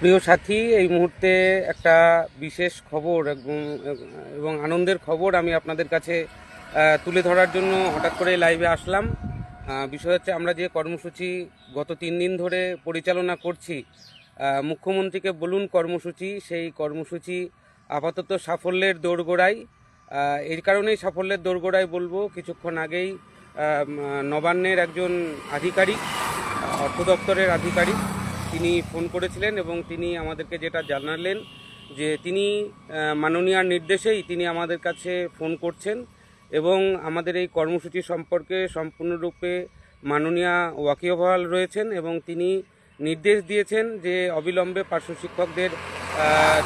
প্রিয় সাথী, এই মুহূর্তে একটা বিশেষ খবর এবং আনন্দের খবর আমি আপনাদের কাছে তুলে ধরার জন্য হঠাৎ করে লাইভে আসলাম। বিষয় হচ্ছে আমরা যে কর্মসূচি গত তিন দিন ধরে পরিচালনা করছি মুখ্যমন্ত্রীকে বলুন কর্মসূচি, সেই কর্মসূচি আপাতত সাফল্যের দোরগোড়ায় এই কারণেই সাফল্যের দোরগোড়ায় বলব। কিছুক্ষণ আগেই নবান্নের একজন আধিকারিক, অর্থ দপ্তরের আধিকারিক তিনি ফোন করেছিলেন এবং তিনি আমাদেরকে যেটা জানালেন যে তিনি মাননীয়ার নির্দেশেই তিনি আমাদের কাছে ফোন করছেন এবং আমাদের এই কর্মসূচি সম্পর্কে সম্পূর্ণরূপে মাননীয়া ওয়াকিবহাল রয়েছেন এবং তিনি নির্দেশ দিয়েছেন যে অবিলম্বে পার্শ্ব শিক্ষকদের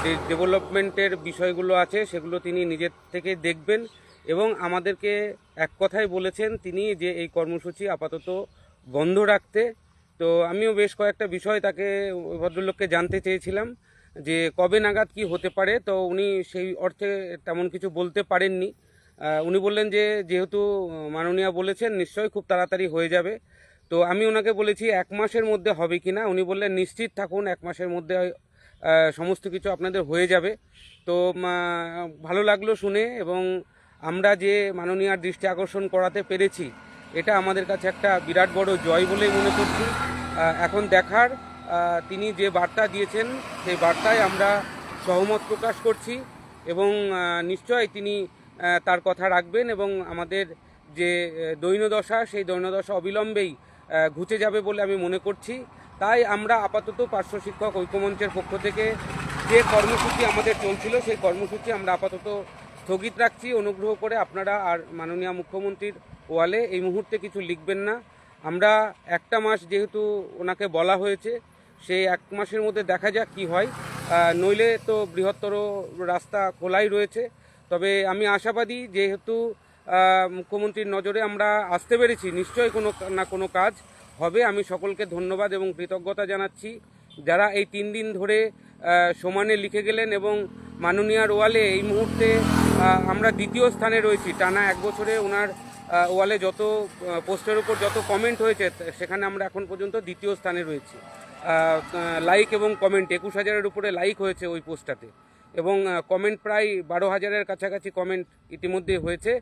যে ডেভেলপমেন্টের বিষয়গুলো আছে সেগুলো তিনি নিজের থেকে দেখবেন এবং আমাদেরকে এক কথাই বলেছেন তিনি যে এই কর্মসূচি আপাতত বন্ধ রাখতে তো আমিও বেশ কয়েকটা বিষয় তাকে ভদ্রলোককে জানতে চেয়েছিলাম যে কবে নাগাদ কি হতে পারে, তো উনি সেই অর্থে তেমন কিছু বলতে পারেননি। উনি বললেন যে যেহেতু মাননীয়া বলেছেন, নিশ্চয়ই খুব তাড়াতাড়ি হয়ে যাবে। তো আমি ওনাকে বলেছি, এক মাসের মধ্যে হবে কি না উনি বললেন, নিশ্চিত থাকুন, এক মাসের মধ্যে সমস্ত কিছু আপনাদের হয়ে যাবে। তো ভালো লাগল শুনে এবং আমরা যে মাননীয়ার দৃষ্টি আকর্ষণ করাতে পেরেছি এটা আমাদের কাছে একটা বিরাট বড় জয় বলেই মনে করছি। এখন দেখার তিনি যে বার্তা দিয়েছেন সেই বার্তায় আমরা সহমত প্রকাশ করছি এবং নিশ্চয় তিনি তার কথা রাখবেন এবং আমাদের যে আহ, দৈন্যদশা সেই দৈন্যদশা অবিলম্বেই ঘুচে যাবে বলে আমি মনে করছি। তাই আমরা আপাতত পার্শ্ব শিক্ষক ঐক্যমঞ্চের পক্ষ থেকে যে কর্মসূচি আমাদের চলছিল সেই কর্মসূচি আমরা আপাতত স্থগিত রাখছি, অনুগ্রহ করে আপনারা আর মাননীয় মুখ্যমন্ত্রীর ওয়ালে এই মুহূর্তে কিছু লিখবেন না। আমরা একটা মাস যেহেতু ওনাকে বলা হয়েছে সেই এক মাসের মধ্যে দেখা যাক কি হয়। নইলে তো বৃহত্তর রাস্তা খোলাই রয়েছে। তবে আমি আশাবাদী যেহেতু মুখ্যমন্ত্রীর নজরে আমরা আসতে পেরেছি, নিশ্চয়ই কোনো না কোনো কাজ হবে। আমি সকলকে ধন্যবাদ এবং কৃতজ্ঞতা জানাচ্ছি। যারা এই তিন দিন ধরে সমানে লিখে গেলেন এবং মাননীয়ার ওয়ালে এই মুহূর্তে আমরা দ্বিতীয় স্থানে রয়েছি। টানা এক বছরে ওনার ওয়ালে যত পোস্টের উপর যত কমেন্ট হয়েছে, সেখানে আমরা এখন পর্যন্ত দ্বিতীয় স্থানে রয়েছি। লাইক এবং কমেন্ট একুশ হাজারের উপরে লাইক হয়েছে ওই পোস্টটাতে। এবং কমেন্ট প্রায় বারো হাজারের কাছাকাছি কমেন্ট ইতিমধ্যে হয়েছে।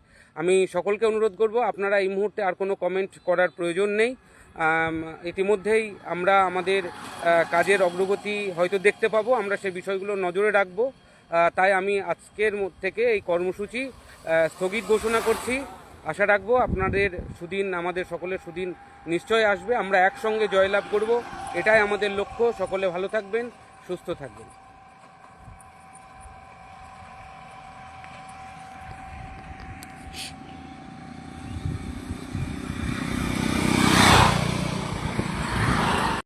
আমি সকলকে অনুরোধ করব, আপনারা এই মুহূর্তে আর কোনো কমেন্ট করার প্রয়োজন নেই। ইতিমধ্যেই আমরা আমাদের কাজের অগ্রগতি হয়তো দেখতে পাবো। আমরা সেই বিষয়গুলো নজরে রাখব। তাই আমি আজকের থেকে এই কর্মসূচি স্থগিত ঘোষণা করছি। আশা রাখব আপনাদের সুদিন, আমাদের সকলের সুদিন নিশ্চয় আসবে। আমরা একসঙ্গে জয়লাভ করব। এটাই আমাদের লক্ষ্য। সকলে ভালো থাকবেন, সুস্থ থাকবেন।